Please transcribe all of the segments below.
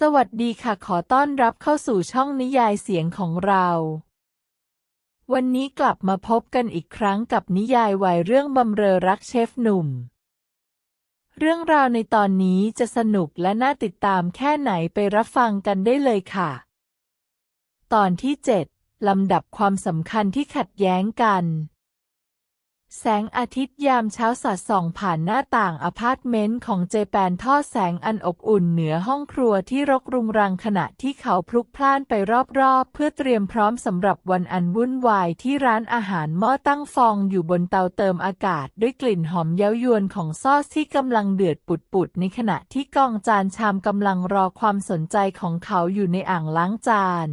สวัสดีค่ะขอต้อนรับเข้าสู่ช่องนิยายเสียงของเรา วันนี้กลับมาพบกันอีกครั้งกับนิยายวัยเรื่องบำเรอรักเชฟหนุ่ม เรื่องราวในตอนนี้จะสนุกและน่าติดตามแค่ไหนไปรับฟังกันได้เลยค่ะ ตอนที่ 7 ลำดับความสำคัญที่ขัดแย้งกัน แสงอาทิตย์ยามเช้าสาดส่องผ่านหน้าต่างอพาร์ตเมนต์ของเจแปนทอดแสงอันอบอุ่นเหนือห้องครัวที่รกรุงรังขณะที่เขาพลุกพล่านไปรอบๆ เพื่อเตรียมพร้อมสำหรับวันอันวุ่นวายที่ร้านอาหารหม้อตั้งฟองอยู่บนเตาเติมอากาศด้วยกลิ่นหอมเย้ายวนของซอสที่กำลังเดือดปุดๆในขณะที่กองจานชามกำลังรอความสนใจของเขาอยู่ในอ่างล้างจาน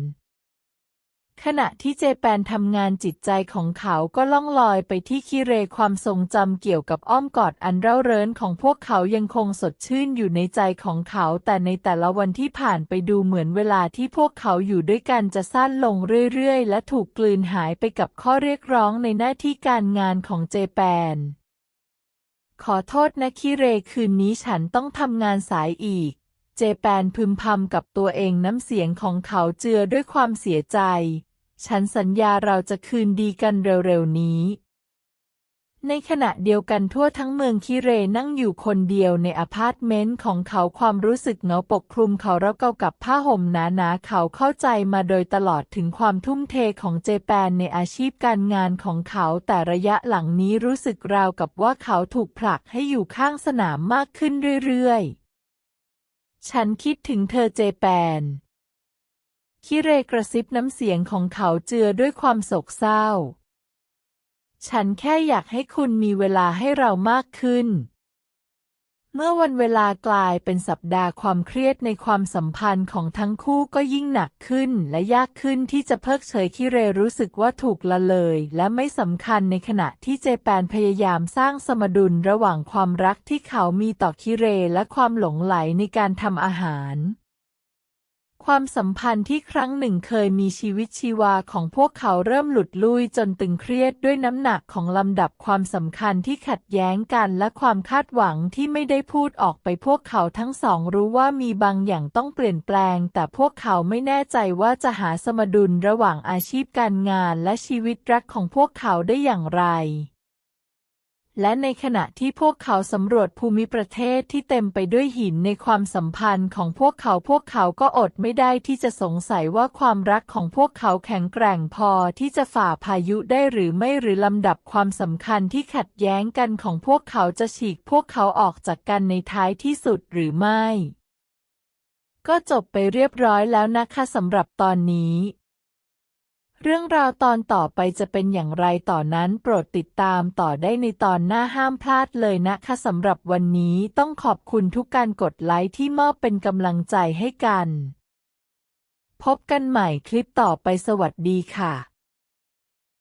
ขณะที่เจแปนทำงานจิตใจของเขาก็ล่องลอยไปที่คิเรความทรงจำเกี่ยวกับอ้อมกอดอันเร่าเรินของพวกเขายังคงสดชื่นอยู่ในใจของเขา แต่ในแต่ละวันที่ผ่านไปดูเหมือนเวลาที่พวกเขาอยู่ด้วยกันจะสั้นลงเรื่อยๆ และถูกกลืนหายไปกับข้อเรียกร้องในหน้าที่การงานของเจแปน ขอโทษนะคิเรคืนนี้ฉันต้องทำงานสายอีก เจแปนพึมพำกับตัวเองน้ำเสียงของเขาเจือด้วยความเสียใจ ฉันสัญญาเราจะคืนดีกันเร็วๆนี้ ในขณะเดียวกันทั่วทั้งเมืองคิเรนั่งอยู่คนเดียวในอพาร์ตเมนต์ของเขาความรู้สึกเหงาปกคลุมเขาราวเกากับผ้าห่มหนาๆเขาเข้าใจมาโดยตลอดถึงความทุ่มเทของเจแปนในอาชีพการงานของเขาแต่ระยะหลังนี้รู้สึกราวกับว่าเขาถูกผลักให้อยู่ข้างสนามมากขึ้นเรื่อยๆ ฉันคิดถึงเธอเจแปน คิเรกระซิบน้ำเสียงของเขาเจือด้วยความโศกเศร้า ฉันแค่อยากให้คุณมีเวลาให้เรามากขึ้น เมื่อวันเวลากลายเป็นสัปดาห์ความเครียดในความสัมพันธ์ของทั้งคู่ก็ยิ่งหนักขึ้นและยากขึ้นที่จะเพิกเฉยคิเรรู้สึกว่าถูกละเลย และไม่สำคัญในขณะที่เจแปนพยายามสร้างสมดุลระหว่างความรักที่เขามีต่อคิเรและความหลงไหลในการทำอาหาร ความสัมพันธ์ที่ครั้งหนึ่งเคยมีชีวิตชีวาของพวกเขาเริ่มหลุดลุยจนตึงเครียดด้วยน้ำหนักของลำดับความสำคัญที่ขัดแย้งกันและความคาดหวังที่ไม่ได้พูดออกไปพวกเขาทั้งสองรู้ว่ามีบางอย่างต้องเปลี่ยนแปลง แต่พวกเขาไม่แน่ใจว่าจะหาสมดุลระหว่างอาชีพการงานและชีวิตรักของพวกเขาได้อย่างไร และในขณะที่พวกเขาสำรวจภูมิประเทศที่เต็มไปด้วยหินในความสัมพันธ์ของพวกเขาพวกเขาก็อดไม่ได้ที่จะสงสัยว่าความรักของพวกเขาแข็งแกร่งพอที่จะฝ่าพายุได้หรือไม่หรือลำดับความสำคัญที่ขัดแย้งกันของพวกเขาจะฉีกพวกเขาออกจากกันในท้ายที่สุดหรือไม่ ก็จบไปเรียบร้อยแล้วนะคะสำหรับตอนนี้ เรื่องราวตอนต่อไปจะเป็นอย่างไรต่อนนั้นโปรดติดตามต่อได้ในตอนหน้าห้ามพลาดเลยนะคะสำหรับวันนี้ต้องขอบคุณทุกการกดไลค์ที่มอบเป็นกำลังใจให้กัน พบกันใหม่คลิปต่อไปสวัสดีค่ะ